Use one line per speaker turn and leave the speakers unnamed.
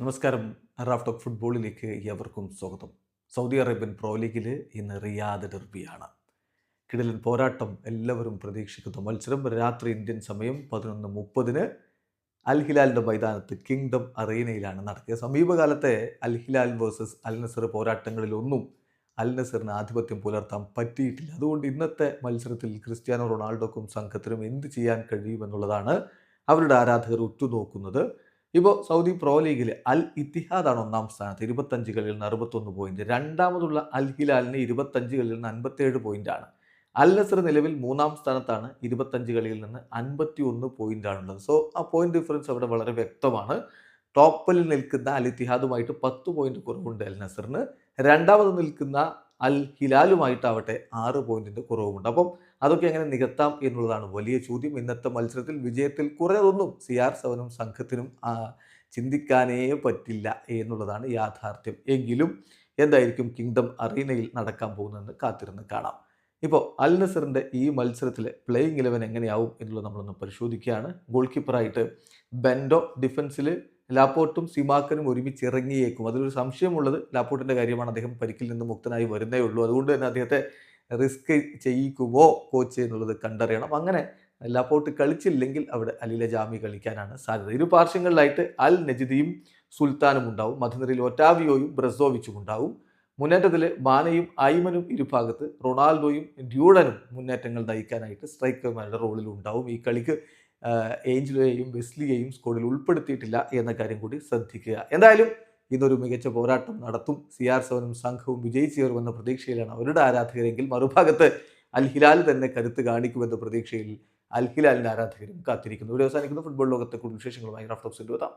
നമസ്കാരം. Raf talk ഫുട്ബോളിലേക്ക് എവർക്കും സ്വാഗതം. സൗദി അറേബ്യൻ പ്രോ ലീഗിൽ ഇന്ന് റിയാദ് ഡെർബിയാണ്. കിടലൻ പോരാട്ടം എല്ലാവരും പ്രതീക്ഷിക്കുന്ന. മത്സരം രാത്രി ഇന്ത്യൻ സമയം പതിനൊന്ന് മുപ്പതിന് അൽ ഹിലാലിന്റെ മൈതാനത്ത് കിങ്ഡം അറീനയിലാണ് നടക്കുക. സമീപകാലത്തെ Al Hilal versus Al Nassr പോരാട്ടങ്ങളിലൊന്നും Al നസറിന് ആധിപത്യം പുലർത്താൻ പറ്റിയിട്ടില്ല. അതുകൊണ്ട് ഇന്നത്തെ മത്സരത്തിൽ ക്രിസ്ത്യാനോ റൊണാൾഡോക്കും സംഘത്തിനും എന്ത് ചെയ്യാൻ കഴിയുമെന്നുള്ളതാണ് അവരുടെ ആരാധകർ ഉറ്റുനോക്കുന്നത്. ഇപ്പോൾ സൗദി പ്രോ ലീഗിൽ അൽ ഇത്തിഹാദാണ് ഒന്നാം സ്ഥാനത്ത്. ഇരുപത്തഞ്ച് കളിയിൽ നിന്ന് അറുപത്തൊന്ന് പോയിന്റ് രണ്ടാമതുള്ള അൽ ഹിലാലിന് ഇരുപത്തഞ്ച് കളിയിൽ നിന്ന് അൻപത്തേഴ് പോയിന്റാണ് അൽ നസർ നിലവിൽ മൂന്നാം സ്ഥാനത്താണ്. ഇരുപത്തഞ്ച് കളിയിൽ നിന്ന് അൻപത്തി ഒന്ന് പോയിന്റാണുള്ളത് സോ ആ പോയിന്റ് ഡിഫറൻസ് അവിടെ വളരെ വ്യക്തമാണ്. ടോപ്പിൽ നിൽക്കുന്ന അൽ ഇത്തിഹാദുമായിട്ട് പത്ത് പോയിന്റ് കുറവുണ്ട് അൽ നസറിന്. രണ്ടാമത് നിൽക്കുന്ന അൽ ഹിലാലുമായിട്ടാവട്ടെ ആറ് പോയിന്റിന്റെ കുറവുമുണ്ട്. അപ്പം അതൊക്കെ എങ്ങനെ നികത്താം എന്നുള്ളതാണ് വലിയ ചോദ്യം. ഇന്നത്തെ മത്സരത്തിൽ വിജയത്തിൽ കുറേതൊന്നും സി ആർ സെവനും സംഘത്തിനും ചിന്തിക്കാനേ പറ്റില്ല എന്നുള്ളതാണ് യാഥാർത്ഥ്യം. എങ്കിലും എന്തായിരിക്കും കിങ്ഡം അറീനയിൽ നടക്കാൻ പോകുന്നതെന്ന് കാത്തിരുന്ന് കാണാം. ഇപ്പോൾ അൽ നസറിന്റെ ഈ മത്സരത്തിലെ പ്ലേയിങ് ഇലവൻ എങ്ങനെയാവും എന്നുള്ളത് നമ്മളൊന്ന് പരിശോധിക്കുകയാണ്. ഗോൾ കീപ്പറായിട്ട് ബെൻഡോ ഡിഫൻസിൽ ലാപ്പോർട്ടും സിമാക്കനും ഒരുമിച്ച് ഇറങ്ങിയേക്കും. അതിലൊരു സംശയമുള്ളത് ലാപ്പോർട്ടിന്റെ കാര്യമാണ് അദ്ദേഹം പരിക്കിൽ നിന്ന് മുക്തനായി വരുന്നേ ഉള്ളൂ. അതുകൊണ്ട് തന്നെ അദ്ദേഹത്തെ റിസ്ക് ചെയ്യിക്കുമോ കോച്ച് എന്നുള്ളത് കണ്ടറിയണം. അങ്ങനെ ലാപ്പോർട്ട് കളിച്ചില്ലെങ്കിൽ അവിടെ അലില ജാമി കളിക്കാനാണ് സാധ്യത. ഇരു പാർശ്വങ്ങളിലായിട്ട് അൽ നജിദിയും സുൽത്താനും ഉണ്ടാവും. മധ്യനിരയിൽ ഒറ്റാവിയോയും ബ്രസോവിച്ചും ഉണ്ടാവും. മുന്നേറ്റത്തിൽ മാനയും ഐമനും ഇരുഭാഗത്ത് റൊണാൾഡോയും ഡ്യൂഡനും മുന്നേറ്റങ്ങൾ നയിക്കാനായിട്ട് സ്ട്രൈക്കർമാരുടെ റോളിൽ ഉണ്ടാവും. ഈ കളിക്ക് ഏഞ്ചലോയെയും വെസ്ലിയെയും സ്കോഡിൽ ഉൾപ്പെടുത്തിയിട്ടില്ല എന്ന കാര്യം കൂടി ശ്രദ്ധിക്കുക. എന്തായാലും ഇന്നൊരു മികച്ച പോരാട്ടം നടത്തും. സി ആർ സെവനും സംഘവും വിജയിച്ചു കയറുമെന്ന പ്രതീക്ഷയിലാണ് അവരുടെ ആരാധകരെങ്കിൽ മറുഭാഗത്ത് അൽ ഹിലാൽ തന്നെ കരുത്ത് കാണിക്കുമെന്ന പ്രതീക്ഷയിൽ അൽ ഹിലാലിന്റെ ആരാധകരും കാത്തിരിക്കുന്നു. ഇവിടെ അവസാനിക്കുന്ന. ഫുട്ബോൾ ലോകത്തെ കൂടുതൽ വിശേഷങ്ങളുമായി റാഫ്റ്റോക്സിന്റെ എത്താം.